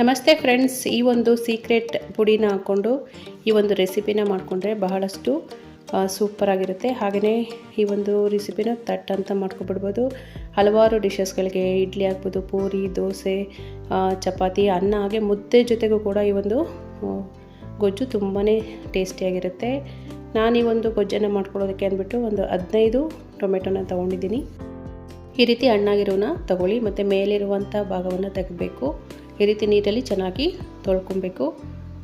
ನಮಸ್ತೆ ಫ್ರೆಂಡ್ಸ್ ಈ ಒಂದು ಸೀಕ್ರೆಟ್ ಪುಡಿನ ಹಾಕ್ಕೊಂಡು ಈ ಒಂದು ರೆಸಿಪಿನ ಮಾಡಿಕೊಂಡ್ರೆ ಬಹಳಷ್ಟು ಸೂಪರಾಗಿರುತ್ತೆ ಹಾಗೆಯೇ ಈ ಒಂದು ರೆಸಿಪಿನ ತಟ್ ಅಂತ ಮಾಡ್ಕೊಬಿಡ್ಬೋದು. ಹಲವಾರು ಡಿಶಸ್ಗಳಿಗೆ ಇಡ್ಲಿ ಆಗ್ಬೋದು, ಪೂರಿ, ದೋಸೆ ಚಪಾತಿ, ಅನ್ನ, ಹಾಗೆ ಮುದ್ದೆ ಜೊತೆಗೂ ಕೂಡ ಈ ಒಂದು ಗೊಜ್ಜು ತುಂಬಾ ಟೇಸ್ಟಿಯಾಗಿರುತ್ತೆ ನಾನು ಈ ಒಂದು ಗೊಜ್ಜನ್ನು ಮಾಡ್ಕೊಳ್ಳೋದಕ್ಕೆ ಅಂದ್ಬಿಟ್ಟು ಒಂದು ಹದಿನೈದು ಟೊಮೆಟೊನ ತೊಗೊಂಡಿದ್ದೀನಿ. ಈ ರೀತಿ ಹಣ್ಣಾಗಿರೋನ ತಗೊಳ್ಳಿ, ಮತ್ತು ಮೇಲಿರುವಂಥ ಭಾಗವನ್ನು ತೆಗಿಬೇಕು. ಈ ರೀತಿ ನೀರಲ್ಲಿ ಚೆನ್ನಾಗಿ ತೊಳ್ಕೊಬೇಕು.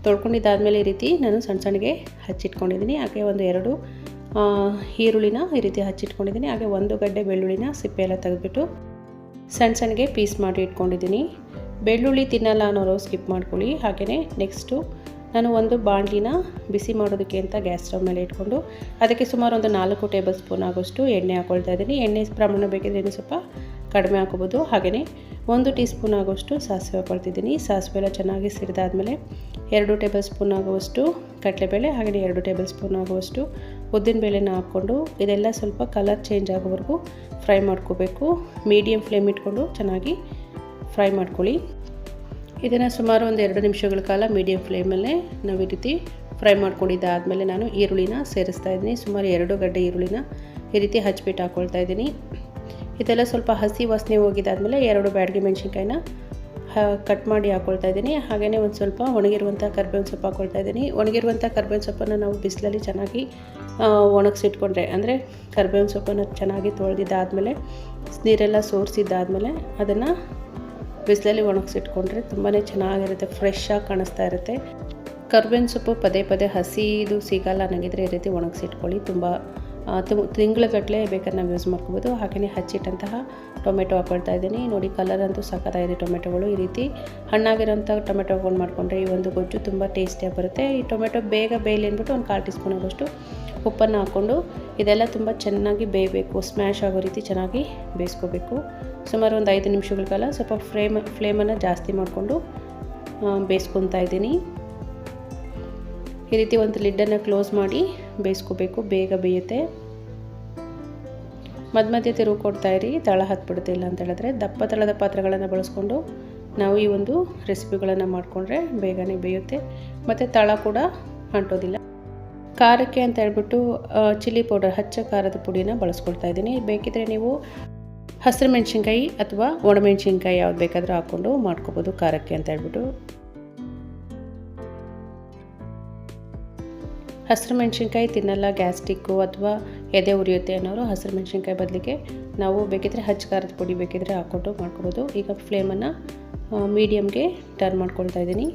ತೊಳ್ಕೊಂಡಿದ್ದಾದಮೇಲೆ ಈ ರೀತಿ ನಾನು ಸಣ್ಣ ಸಣ್ಣಗೆ ಹಚ್ಚಿಟ್ಕೊಂಡಿದ್ದೀನಿ. ಹಾಗೆ ಒಂದು ಎರಡು ಈರುಳ್ಳಿನ ಈ ರೀತಿ ಹಚ್ಚಿಟ್ಕೊಂಡಿದ್ದೀನಿ. ಹಾಗೆ ಒಂದು ಗಡ್ಡೆ ಬೆಳ್ಳುಳ್ಳಿನ ಸಿಪ್ಪೆ ಎಲ್ಲ ತೆಗೆದ್ಬಿಟ್ಟು ಸಣ್ಣ ಸಣ್ಣಗೆ ಪೀಸ್ ಮಾಡಿ ಇಟ್ಕೊಂಡಿದ್ದೀನಿ. ಬೆಳ್ಳುಳ್ಳಿ ತಿನ್ನಲ್ಲ ಅನ್ನೋರು ಸ್ಕಿಪ್ ಮಾಡ್ಕೊಳ್ಳಿ. ಹಾಗೆಯೇ ನೆಕ್ಸ್ಟು ನಾನು ಒಂದು ಬಾಣಲಿನ ಬಿಸಿ ಮಾಡೋದಕ್ಕೆ ಅಂತ ಗ್ಯಾಸ್ ಸ್ಟವ್ ಮೇಲೆ ಇಟ್ಕೊಂಡು ಅದಕ್ಕೆ ಸುಮಾರು ಒಂದು ನಾಲ್ಕು ಟೇಬಲ್ ಸ್ಪೂನ್ ಆಗೋಷ್ಟು ಎಣ್ಣೆ ಹಾಕ್ಕೊಳ್ತಾ ಇದ್ದೀನಿ. ಎಣ್ಣೆ ಪ್ರಮಾಣ ಬೇಕಿದ್ರೆ ಸ್ವಲ್ಪ ಕಡಿಮೆ ಹಾಕೋಬೋದು ಹಾಗೆಯೇ ಒಂದು ಟೀ ಸ್ಪೂನ್ ಆಗುವಷ್ಟು ಸಾಸಿವೆ ಕೊಡ್ತಿದ್ದೀನಿ. ಸಾಸಿವೆ ಎಲ್ಲ ಚೆನ್ನಾಗಿ ಸಿರಿದಾದ್ಮೇಲೆ ಎರಡು ಟೇಬಲ್ ಸ್ಪೂನ್ ಆಗುವಷ್ಟು ಕಡಲೆಬೇಳೆ ಹಾಗೆಯೇ ಎರಡು ಟೇಬಲ್ ಸ್ಪೂನ್ ಆಗುವಷ್ಟು ಉದ್ದಿನಬೇಳೆನ ಹಾಕ್ಕೊಂಡು ಇದೆಲ್ಲ ಸ್ವಲ್ಪ ಕಲರ್ ಚೇಂಜ್ ಆಗೋವರೆಗೂ ಫ್ರೈ ಮಾಡ್ಕೋಬೇಕು. ಮೀಡಿಯಮ್ ಫ್ಲೇಮ್ ಇಟ್ಕೊಂಡು ಚೆನ್ನಾಗಿ ಫ್ರೈ ಮಾಡ್ಕೊಳ್ಳಿ. ಇದನ್ನು ಸುಮಾರು ಒಂದು ಎರಡು ನಿಮಿಷಗಳ ಕಾಲ ಮೀಡಿಯಮ್ ಫ್ಲೇಮಲ್ಲೇ ನಾವು ಈ ರೀತಿ ಫ್ರೈ ಮಾಡ್ಕೊಂಡಿದ್ದಾದಮೇಲೆ ನಾನು ಈರುಳ್ಳಿನ ಸೇರಿಸ್ತಾ ಇದ್ದೀನಿ. ಸುಮಾರು ಎರಡು ಗಡ್ಡೆ ಈರುಳ್ಳಿನ ಈ ರೀತಿ ಹಚ್ಬಿಟ್ಟು ಹಾಕ್ಕೊಳ್ತಾ ಇದ್ದೀನಿ. ಇದೆಲ್ಲ ಸ್ವಲ್ಪ ಹಸಿ ವಾಸನೆ ಹೋಗಿದ್ದಾದಮೇಲೆ ಎರಡು ಬ್ಯಾಡಗಿ ಮೆಣಸಿನ್ಕಾಯಿನ ಕಟ್ ಮಾಡಿ ಹಾಕ್ಕೊಳ್ತಾ ಇದ್ದೀನಿ. ಹಾಗೆಯೇ ಒಂದು ಸ್ವಲ್ಪ ಒಣಗಿರುವಂಥ ಕರ್ಬೇವಿನ ಸೊಪ್ಪು ಹಾಕ್ಕೊಳ್ತಾ ಇದ್ದೀನಿ. ಒಣಗಿರುವಂಥ ಕರ್ಬೇವಿನ ಸೊಪ್ಪನ್ನು ನಾವು ಬಿಸಿಲಲ್ಲಿ ಚೆನ್ನಾಗಿ ಒಣಗಿಸಿಟ್ಕೊಂಡ್ರೆ, ಅಂದರೆ ಕರ್ಬೇವಿನ ಸೊಪ್ಪನ್ನು ಚೆನ್ನಾಗಿ ತೊಳೆದಿದ್ದಾದಮೇಲೆ, ನೀರೆಲ್ಲ ಸೋರಿಸಿದ್ದಾದಮೇಲೆ ಅದನ್ನು ಬಿಸಿಲಲ್ಲಿ ಒಣಗಿಸಿಟ್ಕೊಂಡ್ರೆ ತುಂಬಾ ಚೆನ್ನಾಗಿರುತ್ತೆ ಫ್ರೆಶ್ ಆಗಿ ಕಾಣಿಸ್ತಾ ಇರುತ್ತೆ. ಕರ್ಬೇವಿನ ಸೊಪ್ಪು ಪದೇ ಪದೇ ಹಸಿದು ಸಿಗಲ್ಲ ನನಗಿದ್ರೆ ಈ ರೀತಿ ಒಣಗಿಸಿಟ್ಕೊಳ್ಳಿ. ತುಂಬ ತಿಂಗಳಗಟ್ಟಲೆ ಬೇಕಾದ್ರೆ ನಾವು ಯೂಸ್ ಮಾಡ್ಕೋಬೋದು. ಹಾಗೆಯೇ ಹಚ್ಚಿಟ್ಟಂತಹ ಟೊಮೆಟೊ ಹಾಕೊಳ್ತಾ ಇದ್ದೀನಿ. ನೋಡಿ ಕಲರ್ ಅಂತೂ ಸಖತ್ತಾಗಿದೆ ಟೊಮೆಟೊಗಳು. ಈ ರೀತಿ ಹಣ್ಣಾಗಿರೋಂಥ ಟೊಮೆಟೊಗಳು ಮಾಡಿಕೊಂಡ್ರೆ ಈ ಒಂದು ಗೊಜ್ಜು ತುಂಬ ಟೇಸ್ಟಿಯಾಗಿ ಬರುತ್ತೆ. ಈ ಟೊಮೆಟೊ ಬೇಗ ಬೇಯಲಿ ಅಂದ್ಬಿಟ್ಟು ಒಂದು ಕಾಲು ಟೀ ಸ್ಪೂನ್ ಆಗೋಷ್ಟು ಉಪ್ಪನ್ನು ಹಾಕ್ಕೊಂಡು ಇದೆಲ್ಲ ತುಂಬ ಚೆನ್ನಾಗಿ ಬೇಯಬೇಕು. ಸ್ಮ್ಯಾಶ್ ಆಗೋ ರೀತಿ ಚೆನ್ನಾಗಿ ಬೇಯಿಸ್ಕೋಬೇಕು. ಸುಮಾರು ಒಂದು ಐದು ನಿಮಿಷಗಳ ಕಾಲ ಸ್ವಲ್ಪ ಫ್ಲೇಮ್ ಫ್ಲೇಮನ್ನು ಜಾಸ್ತಿ ಮಾಡಿಕೊಂಡು ಬೇಯಿಸ್ಕೊತಾ ಇದ್ದೀನಿ. ಈ ರೀತಿ ಒಂದು ಲಿಡ್ಡನ್ನು ಕ್ಲೋಸ್ ಮಾಡಿ ಬೇಯಿಸ್ಕೋಬೇಕು. ಬೇಗ ಬೇಯುತ್ತೆ. ಮಧ್ಯ ಮಧ್ಯ ತಿರುವು ಇರಿ. ತಳ ಹತ್ಬಿಡುತ್ತೆ ಇಲ್ಲ ಅಂತ ಹೇಳಿದ್ರೆ ದಪ್ಪ ತಳದ ಪಾತ್ರೆಗಳನ್ನು ಬಳಸ್ಕೊಂಡು ನಾವು ಈ ಒಂದು ರೆಸಿಪಿಗಳನ್ನು ಮಾಡಿಕೊಂಡ್ರೆ ಬೇಗನೆ ಬೇಯುತ್ತೆ. ಮತ್ತು ತಳ ಕೂಡ ಅಂಟೋದಿಲ್ಲ. ಖಾರಕ್ಕೆ ಅಂತ ಹೇಳ್ಬಿಟ್ಟು ಚಿಲ್ಲಿ ಪೌಡರ್, ಹಚ್ಚ ಖಾರದ ಪುಡಿನ ಬಳಸ್ಕೊಳ್ತಾ ಇದ್ದೀನಿ. ಬೇಕಿದ್ರೆ ನೀವು ಹಸಿರು ಮೆಣಸಿನ್ಕಾಯಿ ಅಥವಾ ಒಣಮೆಣಸಿನ್ಕಾಯಿ ಯಾವ್ದು ಬೇಕಾದರೂ ಹಾಕ್ಕೊಂಡು ಮಾಡ್ಕೋಬೋದು ಖಾರಕ್ಕೆ ಅಂತ ಹೇಳ್ಬಿಟ್ಟು. ಹಸಿರು ಮೆಣಸಿನ್ಕಾಯಿ ತಿನ್ನಲ್ಲ ಗ್ಯಾಸ್ಟಿಕ್ಕು ಅಥವಾ ಎದೆ ಉರಿಯುತ್ತೆ ಅನ್ನೋರು ಹಸಿರು ಮೆಣಸಿನ್ಕಾಯಿ ಬದಲಿಗೆ ನಾವು ಬೇಕಿದ್ರೆ ಹಚ್ಚ ಖಾರದ ಪುಡಿ ಬೇಕಿದ್ರೆ ಹಾಕ್ಕೊಂಡು ಮಾಡ್ಕೊಬೋದು. ಈಗ ಫ್ಲೇಮನ್ನು ಮೀಡಿಯಮ್ಗೆ ಟರ್ನ್ ಮಾಡ್ಕೊಳ್ತಾ ಇದ್ದೀನಿ.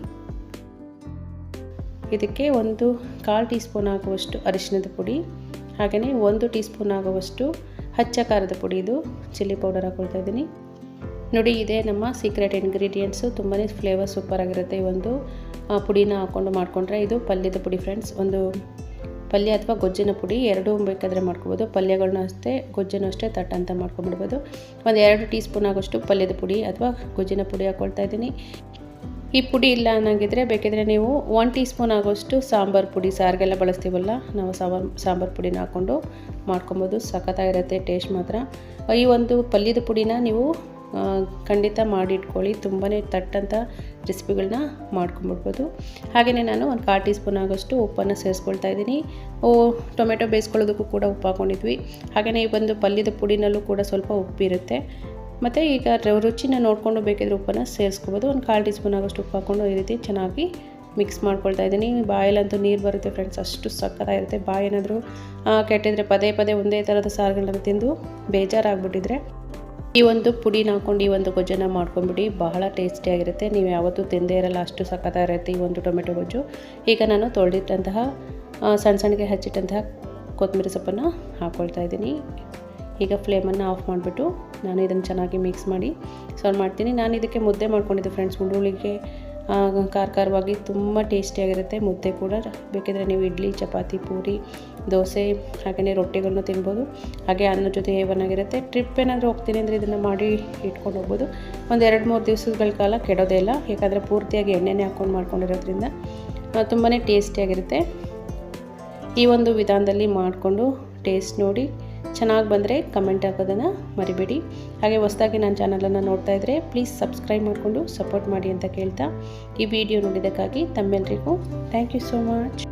ಇದಕ್ಕೆ ಒಂದು ಕಾಲು ಟೀ ಸ್ಪೂನ್ ಆಗುವಷ್ಟು ಅರಿಶಿನದ ಪುಡಿ, ಹಾಗೆಯೇ ಒಂದು ಟೀ ಸ್ಪೂನ್ ಆಗುವಷ್ಟು ಹಚ್ಚ ಖಾರದ ಪುಡಿ ಇದು ಚಿಲ್ಲಿ ಪೌಡರ್ ಹಾಕ್ಕೊಳ್ತಾ ಇದ್ದೀನಿ. ನೋಡಿ, ಇದೇ ನಮ್ಮ ಸೀಕ್ರೆಟ್ ಇಂಗ್ರೀಡಿಯೆಂಟ್ಸು ತುಂಬಾ ಫ್ಲೇವರ್ ಸೂಪರಾಗಿರುತ್ತೆ ಈ ಒಂದು ಪುಡಿನ ಹಾಕ್ಕೊಂಡು ಮಾಡಿಕೊಂಡ್ರೆ. ಇದು ಪಲ್ಯದ ಪುಡಿ ಫ್ರೆಂಡ್ಸ್ ಒಂದು ಪಲ್ಯ ಅಥವಾ ಗೊಜ್ಜಿನ ಪುಡಿ ಎರಡೂ ಬೇಕಾದರೆ ಮಾಡ್ಕೊಬೋದು. ಪಲ್ಯಗಳನ್ನ ಅಷ್ಟೇ, ಗೊಜ್ಜನ್ನು ಅಷ್ಟೇ ತಟ್ಟ ಅಂತ ಮಾಡ್ಕೊಂಬಿಡ್ಬೋದು ಒಂದು ಎರಡು ಟೀ ಸ್ಪೂನ್ ಆಗೋಷ್ಟು ಪಲ್ಯದ ಪುಡಿ ಅಥವಾ ಗೊಜ್ಜಿನ ಪುಡಿ ಹಾಕ್ಕೊಳ್ತಾ ಇದ್ದೀನಿ. ಈ ಪುಡಿ ಇಲ್ಲ ಅನ್ನಂಗಿದ್ರೆ ಬೇಕಿದ್ರೆ ನೀವು ಒನ್ ಟೀ ಸ್ಪೂನ್ ಆಗೋಷ್ಟು ಸಾಂಬಾರು ಪುಡಿ, ಸಾರಿಗೆಲ್ಲ ಬಳಸ್ತೀವಲ್ಲ, ನಾವು ಸಾಂಬಾರು ಸಾಂಬಾರು ಪುಡಿನ ಹಾಕ್ಕೊಂಡು ಮಾಡ್ಕೊಬೋದು. ಸಖತ್ತಾಗಿರುತ್ತೆ ಟೇಸ್ಟ್ ಮಾತ್ರ. ಈ ಒಂದು ಪಲ್ಯದ ಪುಡಿನ ನೀವು ಖಂಡಿತ ಮಾಡಿಟ್ಕೊಳ್ಳಿ. ತುಂಬಾ ತಟ್ಟಂಥ ರೆಸಿಪಿಗಳನ್ನ ಮಾಡ್ಕೊಂಬಿಡ್ಬೋದು. ಹಾಗೆಯೇ ನಾನು ಒಂದು ಕಾಲು ಟೀ ಸ್ಪೂನ್ ಆಗೋಷ್ಟು ಉಪ್ಪನ್ನು ಸೇರಿಸ್ಕೊಳ್ತಾ ಇದ್ದೀನಿ. ಓ, ಟೊಮೆಟೊ ಬೇಯಿಸ್ಕೊಳ್ಳೋದಕ್ಕೂ ಕೂಡ ಉಪ್ಪು ಹಾಕ್ಕೊಂಡಿದ್ವಿ ಹಾಗೆಯೇ ಈ ಒಂದು ಪಲ್ಯದ ಪುಡಿನಲ್ಲೂ ಕೂಡ ಸ್ವಲ್ಪ ಉಪ್ಪಿರುತ್ತೆ ಮತ್ತು ಈಗ ರುಚಿನ ನೋಡಿಕೊಂಡು ಬೇಕಿದ್ರೆ ಉಪ್ಪನ್ನು ಸೇರಿಸ್ಕೋಬೋದು. ಒಂದು ಕಾಲು ಟೀ ಸ್ಪೂನ್ ಆಗೋಷ್ಟು ಉಪ್ಪು ಹಾಕ್ಕೊಂಡು ಈ ರೀತಿ ಚೆನ್ನಾಗಿ ಮಿಕ್ಸ್ ಮಾಡ್ಕೊಳ್ತಾ ಇದ್ದೀನಿ. ಬಾಯಲ್ಲಂತೂ ನೀರು ಬರುತ್ತೆ ಫ್ರೆಂಡ್ಸ್, ಅಷ್ಟು ಸಕ್ಕತ್ತಾಗಿರುತ್ತೆ ಬಾಯಿ ಏನಾದರೂ ಕೆಟ್ಟಿದ್ರೆ ಪದೇ ಪದೇ ಒಂದೇ ಥರದ ಸಾರುಗಳನ್ನ ತಿಂದು ಬೇಜಾರಾಗ್ಬಿಟ್ಟಿದ್ರೆ ಈ ಒಂದು ಪುಡಿನ ಹಾಕೊಂಡು ಈ ಒಂದು ಗೊಜ್ಜನ್ನು ಮಾಡ್ಕೊಂಬಿಡಿ. ಬಹಳ ಟೇಸ್ಟಿಯಾಗಿರುತ್ತೆ ನೀವು ಯಾವತ್ತೂ ತಿಂದೇ ಇರಲ್ಲ, ಅಷ್ಟು ಸಖತ್ತಾಗಿರುತ್ತೆ ಈ ಒಂದು ಟೊಮೆಟೊ ಗೊಜ್ಜು. ಈಗ ನಾನು ತೊಳೆದಿಟ್ಟಂತಹ ಸಣ್ಣ ಸಣ್ಣಗೆ ಹಚ್ಚಿಟ್ಟಂತಹ ಕೊತ್ತಂಬರಿ ಸೊಪ್ಪನ್ನು ಹಾಕ್ಕೊಳ್ತಾ ಇದ್ದೀನಿ. ಈಗ ಫ್ಲೇಮನ್ನು ಆಫ್ ಮಾಡಿಬಿಟ್ಟು ನಾನು ಇದನ್ನು ಚೆನ್ನಾಗಿ ಮಿಕ್ಸ್ ಮಾಡಿ ಸರ್ವ್ ಮಾಡ್ತೀನಿ. ನಾನು ಇದಕ್ಕೆ ಮುದ್ದೆ ಮಾಡ್ಕೊಂಡಿದ್ದೆ ಫ್ರೆಂಡ್ಸ್, ಹುಡುಳಿಗೆ ಖಾರ ಖಾರವಾಗಿ ತುಂಬ ಟೇಸ್ಟಿಯಾಗಿರುತ್ತೆ ಮುದ್ದೆ ಕೂಡ. ಬೇಕಿದ್ರೆ ನೀವು ಇಡ್ಲಿ, ಚಪಾತಿ, ಪೂರಿ ದೋಸೆ ಹಾಗೆಯೇ ರೊಟ್ಟಿಗಳನ್ನ ತಿನ್ಬೋದು. ಹಾಗೆ ಅನ್ನ ಜೊತೆ ಏವನಾಗಿರುತ್ತೆ ಟ್ರಿಪ್ ಏನಾದರೂ ಹೋಗ್ತೀನಿ ಅಂದರೆ ಇದನ್ನು ಮಾಡಿ ಇಟ್ಕೊಂಡು ಹೋಗ್ಬೋದು. ಒಂದು ಎರಡು ಮೂರು ದಿವಸಗಳ ಕಾಲ ಕೆಡೋದೇ ಇಲ್ಲ. ಯಾಕಂದರೆ ಪೂರ್ತಿಯಾಗಿ ಎಣ್ಣೆನೇ ಹಾಕ್ಕೊಂಡು ಮಾಡ್ಕೊಂಡಿರೋದ್ರಿಂದ ತುಂಬಾ ಟೇಸ್ಟಿಯಾಗಿರುತ್ತೆ ಈ ಒಂದು ವಿಧಾನದಲ್ಲಿ ಮಾಡಿಕೊಂಡು ಟೇಸ್ಟ್ ನೋಡಿ ಚೆನ್ನಾಗಿ ಬಂದರೆ ಕಮೆಂಟ್ ಹಾಕೋದನ್ನು ಮರಿಬೇಡಿ. ಹಾಗೆ ಹೊಸದಾಗಿ ನನ್ನ ಚಾನಲನ್ನು ನೋಡ್ತಾ ಇದ್ದರೆ ಪ್ಲೀಸ್ ಸಬ್ಸ್ಕ್ರೈಬ್ ಮಾಡಿಕೊಂಡು ಸಪೋರ್ಟ್ ಮಾಡಿ ಅಂತ ಕೇಳ್ತಾ ಈ ವಿಡಿಯೋ ನೋಡಿದ್ದಕ್ಕಾಗಿ ತಮ್ಮೆಲ್ಲರಿಗೂ ಥ್ಯಾಂಕ್ ಯು ಸೋ ಮಚ್